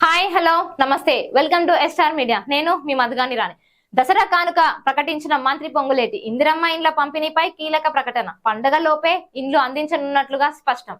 Hi hello నమస్తే welcome to SR media నేను మీ మధుగాని రాణి. దసరా కానుక ప్రకటించిన మంత్రి పొంగులేటి ఇందిరమ్మ ఇండ్ల పంపిణీపై కీలక ప్రకటన. పండుగలోపే ఇండ్లు అందించనున్నట్లుగా స్పష్టం.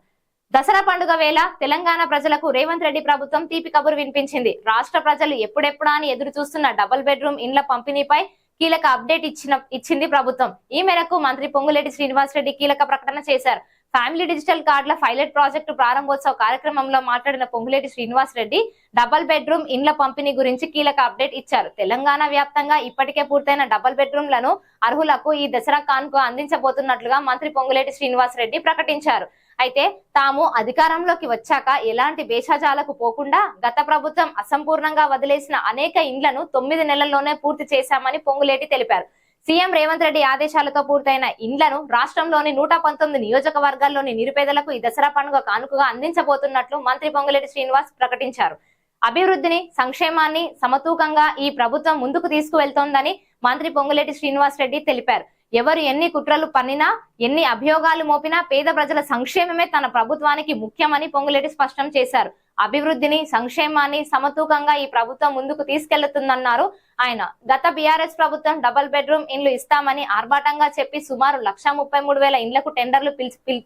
దసరా పండుగ వేళ తెలంగాణ ప్రజలకు రేవంత్ రెడ్డి ప్రభుత్వం తీపి కబురు వినిపించింది. రాష్ట్ర ప్రజలు ఎప్పుడెప్పుడా అని ఎదురు చూస్తున్న డబుల్ బెడ్రూమ్ ఇండ్ల పంపిణీపై కీలక అప్డేట్ ఇచ్చిన ఇచ్చింది ప్రభుత్వం. ఈ మేరకు మంత్రి పొంగులేటి శ్రీనివాస్ రెడ్డి కీలక ప్రకటన చేశారు. ఫ్యామిలీ డిజిటల్ కార్డుల పైలట్ ప్రాజెక్టు ప్రారంభోత్సవ కార్యక్రమంలో మాట్లాడిన పొంగులేటి శ్రీనివాస్ రెడ్డి డబల్ బెడ్రూమ్ ఇండ్ల పంపిణీ గురించి కీలక అప్డేట్ ఇచ్చారు. తెలంగాణ వ్యాప్తంగా ఇప్పటికే పూర్తయిన డబల్ బెడ్రూమ్లను అర్హులకు ఈ దసరా కానుక అందించబోతున్నట్లుగా మంత్రి పొంగులేటి శ్రీనివాస్ రెడ్డి ప్రకటించారు. అయితే తాము అధికారంలోకి వచ్చాక ఎలాంటి భేషజాలకు పోకుండా గత ప్రభుత్వం అసంపూర్ణంగా వదిలేసిన అనేక ఇండ్లను తొమ్మిది నెలల్లోనే పూర్తి చేశామని పొంగులేటి తెలిపారు. సీఎం రేవంత్ రెడ్డి ఆదేశాలతో పూర్తయిన ఇండ్లను రాష్ట్రంలోని నూట పంతొమ్మిది నియోజకవర్గాల్లోని నిరుపేదలకు ఈ దసరా పండుగ కానుకగా అందించబోతున్నట్లు మంత్రి పొంగులేటి శ్రీనివాస్ ప్రకటించారు. అభివృద్ధిని సంక్షేమాన్ని సమతూకంగా ఈ ప్రభుత్వం ముందుకు తీసుకువెళ్తోందని మంత్రి పొంగులేటి శ్రీనివాస్ రెడ్డి తెలిపారు. ఎవరు ఎన్ని కుట్రలు పన్నినా ఎన్ని అభియోగాలు మోపినా పేద ప్రజల సంక్షేమమే తన ప్రభుత్వానికి ముఖ్యమని పొంగులేటి స్పష్టం చేశారు. అభివృద్ధిని సంక్షేమాన్ని సమతూకంగా ఈ ప్రభుత్వం ముందుకు తీసుకెళ్తుందన్నారు ఆయన. గత బీఆర్ఎస్ ప్రభుత్వం డబుల్ బెడ్రూమ్ ఇండ్లు ఇస్తామని ఆర్భాటంగా చెప్పి సుమారు లక్ష ముప్పై మూడు వేల ఇండ్లకు టెండర్లు పిలిచి పిల్-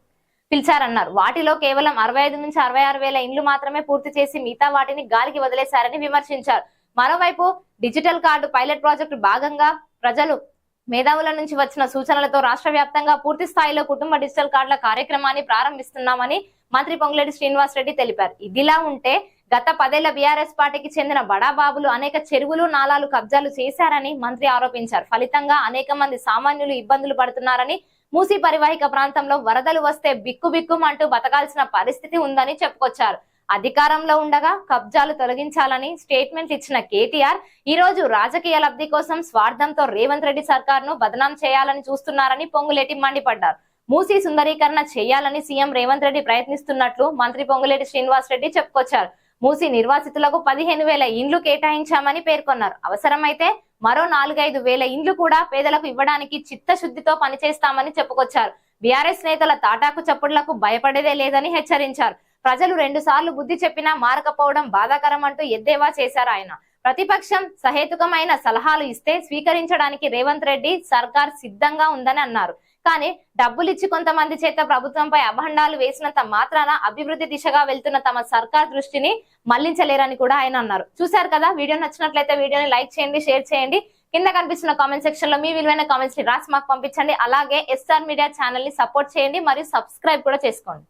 పిలిచారన్నారు. వాటిలో కేవలం అరవై ఐదు నుంచి అరవై ఆరు వేల ఇండ్లు మాత్రమే పూర్తి చేసి మిగతా వాటిని గాలికి వదిలేశారని విమర్శించారు. మరోవైపు డిజిటల్ కార్డు పైలట్ ప్రాజెక్టు భాగంగా ప్రజలు మేధావుల నుంచి వచ్చిన సూచనలతో రాష్ట్ర వ్యాప్తంగా పూర్తి స్థాయిలో కుటుంబ డిజిటల్ కార్డుల కార్యక్రమాన్ని ప్రారంభిస్తున్నామని మంత్రి పొంగులేటి శ్రీనివాస్ రెడ్డి తెలిపారు. ఇదిలా ఉంటే గత పదేళ్ళ బీఆర్ఎస్ పార్టీకి చెందిన బడాబాబులు అనేక చెరువులు నాలాలు కబ్జాలు చేశారని మంత్రి ఆరోపించారు. ఫలితంగా అనేక మంది సామాన్యులు ఇబ్బందులు పడుతున్నారని మూసీ పరివాహిక ప్రాంతంలో వరదలు వస్తే బిక్కు బిక్కుమంటూ బతకాల్సిన పరిస్థితి ఉందని చెప్పుకొచ్చారు. అధికారంలో ఉండగా కబ్జాలు తొలగించాలని స్టేట్మెంట్ ఇచ్చిన కేటీఆర్ ఈ రోజు రాజకీయ లబ్ధి కోసం స్వార్థంతో రేవంత్ రెడ్డి సర్కార్ను బదనాం చేయాలని చూస్తున్నారని పొంగులేటి మండిపడ్డారు. మూసీ సుందరీకరణ చేయాలని సీఎం రేవంత్ రెడ్డి ప్రయత్నిస్తున్నట్లు మంత్రి పొంగులేటి శ్రీనివాస్ రెడ్డి చెప్పుకొచ్చారు. మూసీ నిర్వాసితులకు పదిహేను వేల ఇండ్లు కేటాయించామని పేర్కొన్నారు. అవసరమైతే మరో నాలుగైదు వేల ఇండ్లు కూడా పేదలకు ఇవ్వడానికి చిత్తశుద్ధితో పనిచేస్తామని చెప్పుకొచ్చారు. బీఆర్ఎస్ నేతల తాటాకు చప్పుడులకు భయపడేదే లేదని హెచ్చరించారు. ప్రజలు రెండు సార్లు బుద్ధి చెప్పినా మారకపోవడం బాధాకరం అంటూ ఎద్దేవా చేశారు ఆయన. ప్రతిపక్షం సహేతుకమైన సలహాలు ఇస్తే స్వీకరించడానికి రేవంత్ రెడ్డి సర్కార్ సిద్ధంగా ఉందని అన్నారు. కానీ డబ్బులిచ్చి కొంతమంది చేత ప్రభుత్వంపై అభండాలు వేసినంత మాత్రాన అభివృద్ధి దిశగా వెళ్తున్న తమ సర్కార్ దృష్టిని మళ్ళించలేరని కూడా ఆయన అన్నారు. చూశారు కదా వీడియో నచ్చినట్లయితే వీడియోని లైక్ చేయండి షేర్ చేయండి. కింద కనిపిస్తున్న కామెంట్ సెక్షన్లో మీ విలువైన కామెంట్స్ని రాసి మాకు పంపించండి. అలాగే ఎస్ఆర్ మీడియా ఛానల్ని సపోర్ట్ చేయండి మరియు సబ్స్క్రైబ్ కూడా చేసుకోండి.